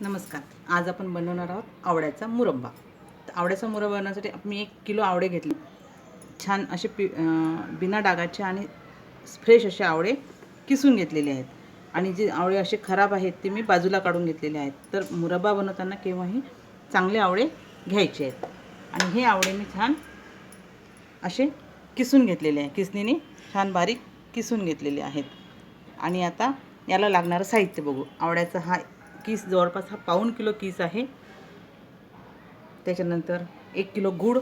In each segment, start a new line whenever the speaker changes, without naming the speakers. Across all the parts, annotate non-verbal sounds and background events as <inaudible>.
नमस्कार. आज आपण बनवणार आहोत आवड्याचा मुरब्बा. तर आवड्याचा मुरब्बा बनवण्यासाठी मी एक किलो आवडे घेतले. छान असे पि बिना डागाचे आणि फ्रेश असे आवळे किसून घेतलेले आहेत. आणि जे आवळे असे खराब आहेत ते मी बाजूला काढून घेतलेले आहेत. तर मुरब्बा बनवताना केव्हाही चांगले आवडे घ्यायचे आहेत. आणि हे आवडे मी छान असे किसून घेतलेले आहे. किसणीने छान बारीक किसून घेतलेले आहेत. आणि आता याला लागणारं साहित्य बघू. आवड्याचा हा किस जवळपास हा पाऊण किलो किस आहे. त्याच्यानंतर एक किलो गूळ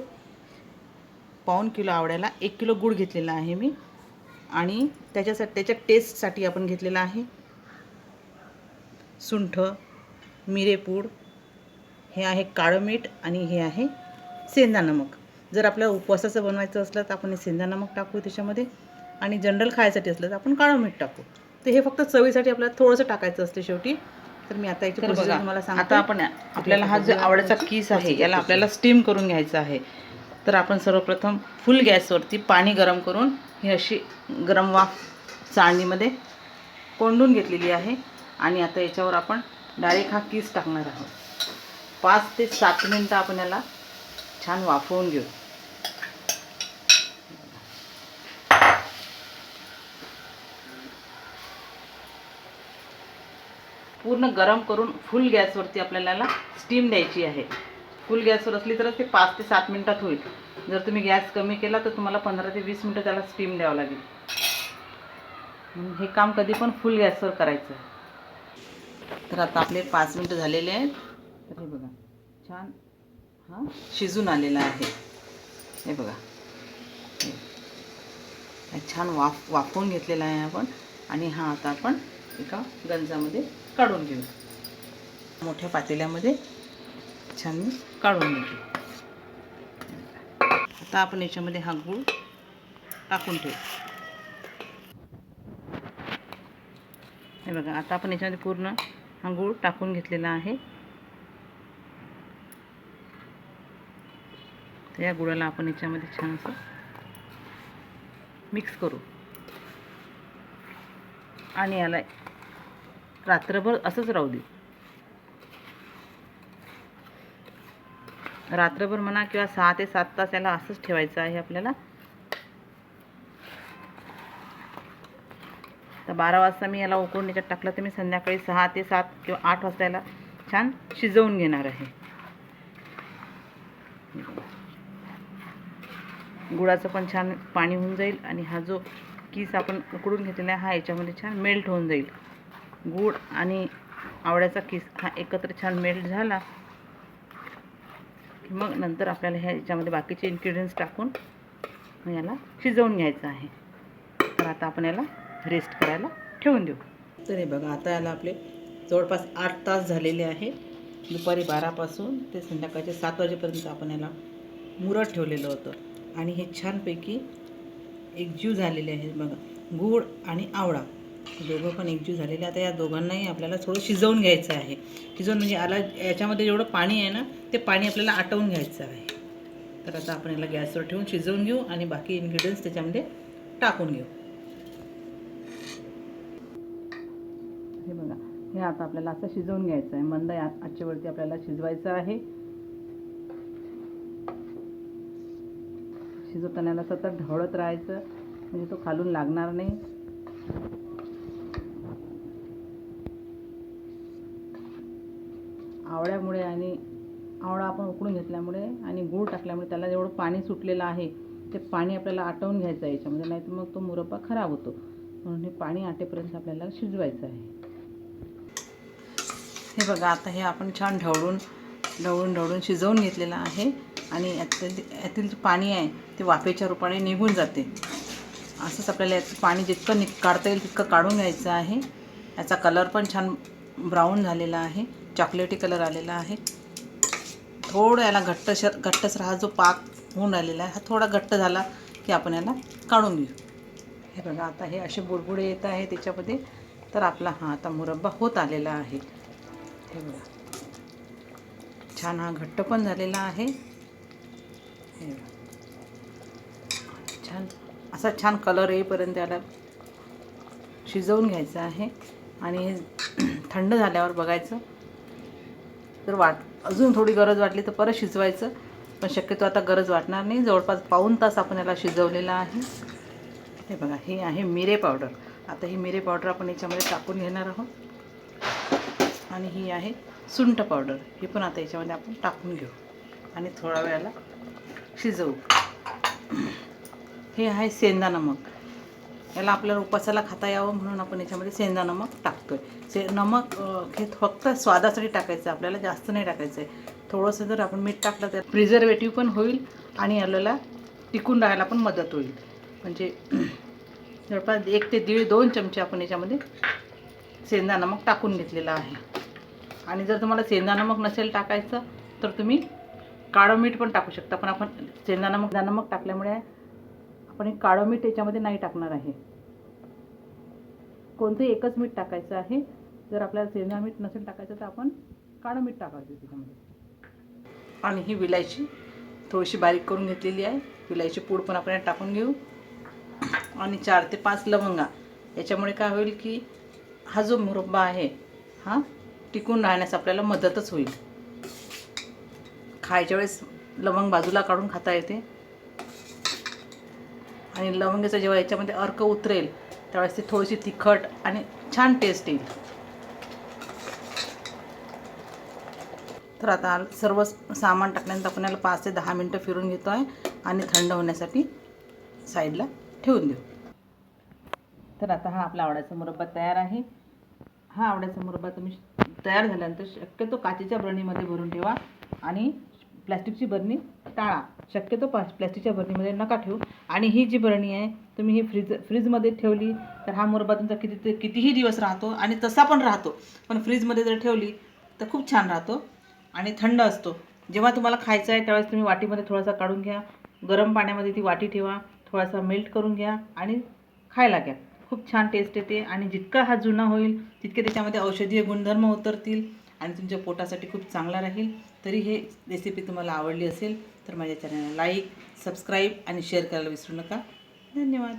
पाऊण किलो आवड्याला एक किलो गूळ घेतलेला आहे मी. आणि त्याच्यासाठी त्याच्या टेस्टसाठी आपण घेतलेला आहे. सुंठ मिरेपूड हे आहे काळं मीठ आणि हे आहे सेंदा नमक. जर आपल्याला उपवासाचं बनवायचं असलं तर आपण हे सेंदा नमक टाकू त्याच्यामध्ये. आणि जनरल खायसाठी असलं तर आपण काळं मीठ टाकू तर हे फक्त चवीसाठी आपल्याला थोडंसं टाकायचं असते शेवटी. तर मी आता याची
बघा,
तुम्हाला सांगते.
आता आपण आपल्याला हा जो आवड्याचा किस आहे याला आपल्याला स्टीम करून घ्यायचा आहे.
तर आपण सर्वप्रथम फुल गॅसवरती पाणी गरम करून ही अशी गरम वाफ चाळणीमध्ये कोंडून घेतलेली आहे. आणि आता याच्यावर आपण डायरेक्ट हा किस टाकणार आहोत. पाच ते सात मिनटं आपण याला छान वाफवून घेऊ. पूर्ण गरम करून फुल गॅसवरती आपल्याला स्टीम द्यायची आहे. फुल गॅसवर असली तरच ते पाच ते सात मिनटात होईल. जर तुम्ही गॅस कमी केला तर तुम्हाला पंधरा ते वीस मिनटं त्याला स्टीम द्यावं लागेल. हे काम कधी पण फुल गॅसवर करायचं आहे. तर आता आपले पाच मिनटं झालेले आहेत. तर हे बघा छान हा शिजून आलेला आहे. हे बघा. छान वाफ वाफवून घेतलेला आहे आपण. आणि हा आता आपण एका गंजामध्ये काढून घेऊ. मोठ्या पातेल्यामध्ये छान मी काढून घेते आता आपण याच्यामध्ये हा गूळ टाकून ठेवू. हे बघा आता आपण याच्यामध्ये पूर्ण हा गूळ टाकून घेतलेला आहे. तर या गुळाला आपण याच्यामध्ये छान असं मिक्स करू. आणि याला रात्रभर असंच राहू दे. रात्रभर म्हणा किंवा सहा ते सात तास याला असंच ठेवायचं आहे आपल्याला. तर बारा वाजता मी याला उकळून याच्यात टाकलं तर मी संध्याकाळी सहा ते सात किंवा आठ वाजता याला छान शिजवून घेणार आहे. गुळाचं पण छान पाणी होऊन जाईल आणि हा जो किस आपण उकडून घेतलेला आहे हा याच्यामध्ये छान मेल्ट होऊन जाईल. गूळ आणि आवळ्याचा किस हा एकत्र छान मेल्ट झाला की मग नंतर आपल्याला ह्या याच्यामध्ये बाकीचे इन्ग्रेडियंट्स टाकून याला शिजवून घ्यायचं आहे. तर आता आपण याला रेस्ट करायला ठेवून देऊ. तर हे बघा आता याला आपले जवळपास आठ तास झालेले आहे दुपारी बारापासून ते संध्याकाळचे सात वाजेपर्यंत आपण याला मुरत ठेवलेलं होतं. आणि हे छानपैकी एक जीव झालेले आहे बघा गूळ आणि आवळा. दोघं पण एकजीव झालेले. आता या दोघांनाही आपल्याला थोडं शिजवून घ्यायचं आहे. शिजवून म्हणजे आला याच्यामध्ये जेवढं पाणी आहे ना ते पाणी आपल्याला आटवून घ्यायचं आहे. तर आता आपण याला गॅसवर ठेवून शिजवून घेऊ आणि बाकी इन्ग्रेडियंट्स त्याच्यामध्ये टाकून घेऊ. हे बघा हे आता आपल्याला असं शिजवून घ्यायचं आहे. मंद आजच्यावरती आपल्याला शिजवायचं आहे. शिजवताना याला सतत ढवळत राहायचं. म्हणजे तो खालून लागणार नाही. आवळ्यामुळे आणि आवळा आपण उकडून घेतल्यामुळे आणि गूळ टाकल्यामुळे त्याला जेवढं पाणी सुटलेलं आहे ते पाणी आपल्याला आटवून घ्यायचं आहे याच्यामध्ये नाहीतर मग तो मुरब्बा खराब होतो. म्हणून हे पाणी आटेपर्यंत आपल्याला शिजवायचं आहे. हे बघा आता हे आपण छान ढवळून ढवळून ढवळून शिजवून घेतलेलं आहे आणि यातील यातील जे पाणी आहे ते वाफेच्या रूपाने निघून जाते. असंच आपल्याला याचं पाणी जितकं नि काढता येईल तितकं काढून घ्यायचं आहे. याचा कलर पण छान ब्राऊन झालेला आहे. चॉकलेटी कलर आलेला आहे. थोडं याला घट्टसर घट्टसर हा जो पाक होऊन राहिलेला आहे हा थोडा घट्ट झाला की आपण याला काढून घेऊ. हे बघा आता हे असे बुडबुडे येत आहे त्याच्यामध्ये. तर आपला हा आता मुरब्बा होत आलेला आहे. हे बघा. छान हा घट्ट पण झालेला आहे. हे बघा. छान असा छान कलर येईपर्यंत याला शिजवून घ्यायचं आहे. आणि हे <clears throat> थंड झाल्यावर बघायचं. जर वाट अजून थोडी गरज वाटली तर परत शिजवायचं. पण शक्यतो आता गरज वाटणार नाही. जवळपास पाऊन तास आपण याला शिजवलेला आहे. हे बघा हे आहे मिरे पावडर. आता ही मिरे पावडर आपण याच्यामध्ये टाकून घेणार आहोत. आणि ही आहे सुंठ पावडर. ही पण आता याच्यामध्ये आपण टाकून घेऊ. आणि थोड्या वेळाला शिजवू. हे आहे सेंदा नमक. याला आपल्याला उपासाला खाता यावं म्हणून आपण याच्यामध्ये सेंदा नमक टाकतोय. से नमक हे फक्त स्वादासाठी टाकायचं आहे. आपल्याला जास्त नाही टाकायचं आहे. थोडंसं जर आपण मीठ टाकलं तर प्रिझर्वेटिव्ह पण होईल आणि आपल्याला टिकून राहायला पण मदत होईल. म्हणजे <clears throat> जवळपास एक ते दीड दोन चमचे आपण याच्यामध्ये सेंदा नमक टाकून घेतलेलं आहे. आणि जर तुम्हाला सेंदा नमक नसेल टाकायचं तर तुम्ही काळं मीठ पण टाकू शकता. पण आपण सेंदा नमक नमक टाकल्यामुळे आपण एक काळं मीठ याच्यामध्ये नाही टाकणार आहे. कोणतंही एकच मीठ टाकायचं आहे. जर आपल्याला सेंदा मीठ नसेल टाकायचं तर आपण काळं मीठ टाकायचं त्याच्यामध्ये. आणि ही विलायची थोडीशी बारीक करून घेतलेली आहे. विलायची पूड पण आपण टाकून घेऊ. आणि चार ते पाच लवंगा. याच्यामुळे काय होईल की हा जो मुरब्बा आहे हा टिकून राहण्यास आपल्याला मदतच होईल. खायच्या वेळेस लवंग बाजूला काढून खाता येते. आणि लवंगाचं जेव्हा याच्यामध्ये अर्क उतरेल त्यावेळेस ती थोडीशी तिखट आणि छान टेस्ट येईल. तर आता सर्व सामान टाकल्यानंतर आपण याला पाच ते दहा मिनटं फिरून घेतो आहे आणि थंड होण्यासाठी साईडला ठेवून देऊ. तर आता हा आपला आवड्याचा मुरब्बा तयार आहे. हा आवड्याचा मुरब्बा तुम्ही तयार झाल्यानंतर शक्यतो काचेच्या बरणीमध्ये भरून ठेवा आणि प्लॅस्टिकची बरणी टाळा. शक्यतो पा प्लॅस्टिकच्या बरणीमध्ये नका ठेवू. आणि ही जी बरणी आहे तुम्ही ही फ्रीज फ्रीजमध्ये ठेवली तर हा मुरबा तुमचा किती कितीही दिवस राहतो आणि तसा पण राहतो. पण फ्रीजमध्ये जर ठेवली तर खूप छान राहतो आणि थंड असतो. जेव्हा तुम्हाला खायचं आहे त्यावेळेस तुम्ही वाटीमध्ये थोडासा काढून घ्या. गरम पाण्यामध्ये ती वाटी ठेवा थोडासा मेल्ट करून घ्या आणि खायला घ्या. खूप छान टेस्ट येते आणि जितका हा जुना होईल तितके त्याच्यामध्ये औषधीय गुणधर्म उतरतील. आणि तुमच्या पोटासाठी खूप चांगला राहील. तरी हे रेसिपी तुम्हाला आवडली असेल तर माझ्या चॅनलला लाईक सबस्क्राईब आणि शेअर करायला विसरू नका. धन्यवाद.